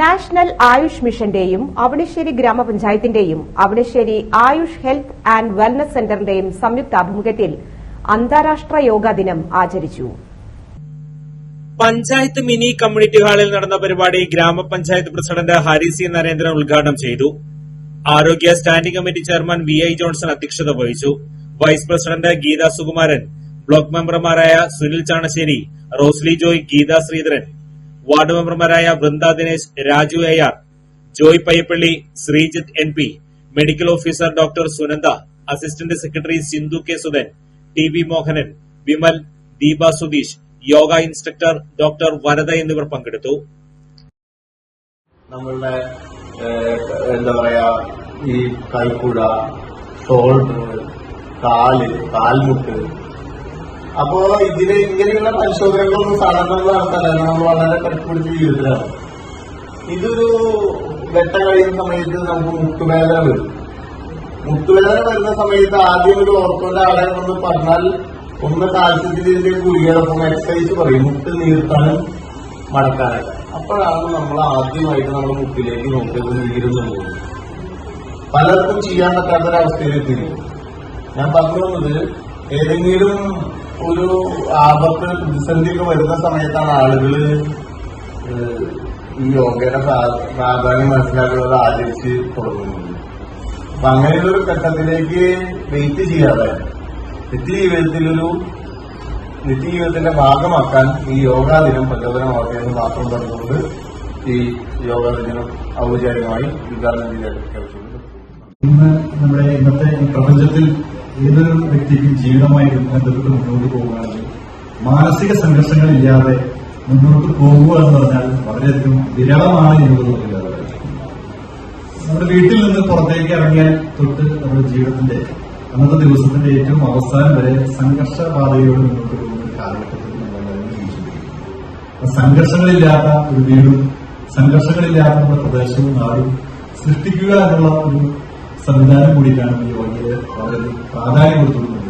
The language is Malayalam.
നാഷണൽ ആയുഷ് മിഷന്റെയും Avanissery ഗ്രാമപഞ്ചായത്തിന്റെയും Avanissery Ayush health and wellness സെന്ററിന്റെയും സംയുക്താഭിമുഖ്യത്തിൽ അന്താരാഷ്ട്ര യോഗാ ദിനം ആചരിച്ചു. പഞ്ചായത്ത് മിനി കമ്മ്യൂണിറ്റി ഹാളിൽ നടന്ന പരിപാടി ഗ്രാമപഞ്ചായത്ത് പ്രസിഡന്റ് ഹരി സി നരേന്ദ്രൻ ഉദ്ഘാടനം ചെയ്തു. ആരോഗ്യ standing committee chairman V I Johnson അധ്യക്ഷത വഹിച്ചു. Vice president Geetha Sukumaran block മെമ്പർമാരായ സുനിൽ ചാണശ്ശേരി റോസ്ലി ജോയ് ഗീതാ ശ്രീധരൻ വാർഡ് മെമ്പർമാരായ Vrinda Dinesh Raju R Joy Payyappilly Sreejith N P medical officer doctor Sunanda assistant secretary Sindhu K Sudhan T V Mohanan Vimal Deepa Sudheesh yoga instructor doctor Varada എന്നിവർ പങ്കെടുത്തു. നമ്മളുടെ എന്താ പറയാ ഈ കൈക്കുട ഷോൾഡർ കാൽ കാൽമുട്ട് അപ്പോ ഇതിന് ഇങ്ങനെയുള്ള പരിശോധനകളൊന്നും സാധാരണ നടത്താനല്ല നമ്മൾ വളരെ കട്ടുപിടിച്ച ജീവിതത്തിലാണ്. ഇതൊരു വെട്ട കഴിയുന്ന സമയത്ത് നമുക്ക് മുട്ടുവേദന വരും. മുട്ടുവേദന വരുന്ന സമയത്ത് ആദ്യം ഒരു ഓർത്തോന്റെ ആളെ ഒന്ന് പറഞ്ഞാൽ ഒന്ന് കാൽസ്യത്തിന്റെ ഗുളികയോടൊപ്പം എക്സസൈസ് പറയും. മുട്ട് നീർത്താനും മടക്കാനായിട്ട്. അപ്പോഴാണ് നമ്മൾ ആദ്യമായിട്ട് നമ്മുടെ മുട്ടിലേക്ക് നോക്കിയത് നീരുന്നു പോകുന്നത് പലർക്കും ചെയ്യാൻ പറ്റാത്തൊരവസ്ഥയിലെത്തിയിരുന്നു. ഞാൻ പറഞ്ഞു വന്നത് ഏതെങ്കിലും ഒരു ആപത്ത് പ്രതിസന്ധിയൊക്കെ വരുന്ന സമയത്താണ് ആളുകൾ ഈ യോഗയുടെ പ്രാ- പ്രാധാന്യം മനസ്സിലാക്കുന്നത് ആചരിച്ച് തുടങ്ങുന്നത്. അപ്പൊ അങ്ങനെയുള്ളൊരു ഘട്ടത്തിലേക്ക് വെയിറ്റ് ചെയ്യാതെ നിത്യജീവിതത്തിലൊരു നിത്യജീവിതത്തിന്റെ ഭാഗമാക്കാൻ ഈ യോഗാ ദിനം പ്രചോദനമാക്കിയെന്ന് മാത്രം പറഞ്ഞുകൊണ്ട് ഈ യോഗാ ദിനം ഔപചാരികമായി ഉദ്ഘാടനം ചെയ്ത് ഇന്ന് നമ്മുടെ ഇന്നത്തെ പ്രപഞ്ചത്തിൽ ഏതൊരു വ്യക്തിക്കും ജീവിതമായി ബന്ധപ്പെട്ട് മുന്നോട്ട് പോകുകയാണെങ്കിൽ മാനസിക സംഘർഷങ്ങളില്ലാതെ മുന്നോട്ട് പോകുക എന്ന് പറഞ്ഞാൽ വളരെയധികം വിരളമാണ് എന്നുള്ളത് ഇല്ലാതെ നമ്മുടെ വീട്ടിൽ നിന്ന് പുറത്തേക്ക് ഇറങ്ങിയാൽ തൊട്ട് നമ്മുടെ ജീവിതത്തിന്റെ അന്നത്തെ ദിവസത്തിന്റെ ഏറ്റവും അവസാനം വരെ സംഘർഷപാതയോട് മുന്നോട്ട് പോകുന്ന ഒരു കാലഘട്ടത്തിൽ സംഘർഷങ്ങളില്ലാത്ത ഒരു വീടും സംഘർഷങ്ങളില്ലാത്ത നമ്മുടെ പ്രദേശവും നാടും സൃഷ്ടിക്കുക എന്നുള്ള ഒരു സംവിധാനം കൂടിയിട്ടാണ് ഈ വളരെ പ്രാധാന്യം കൊടുത്തുകൊണ്ട്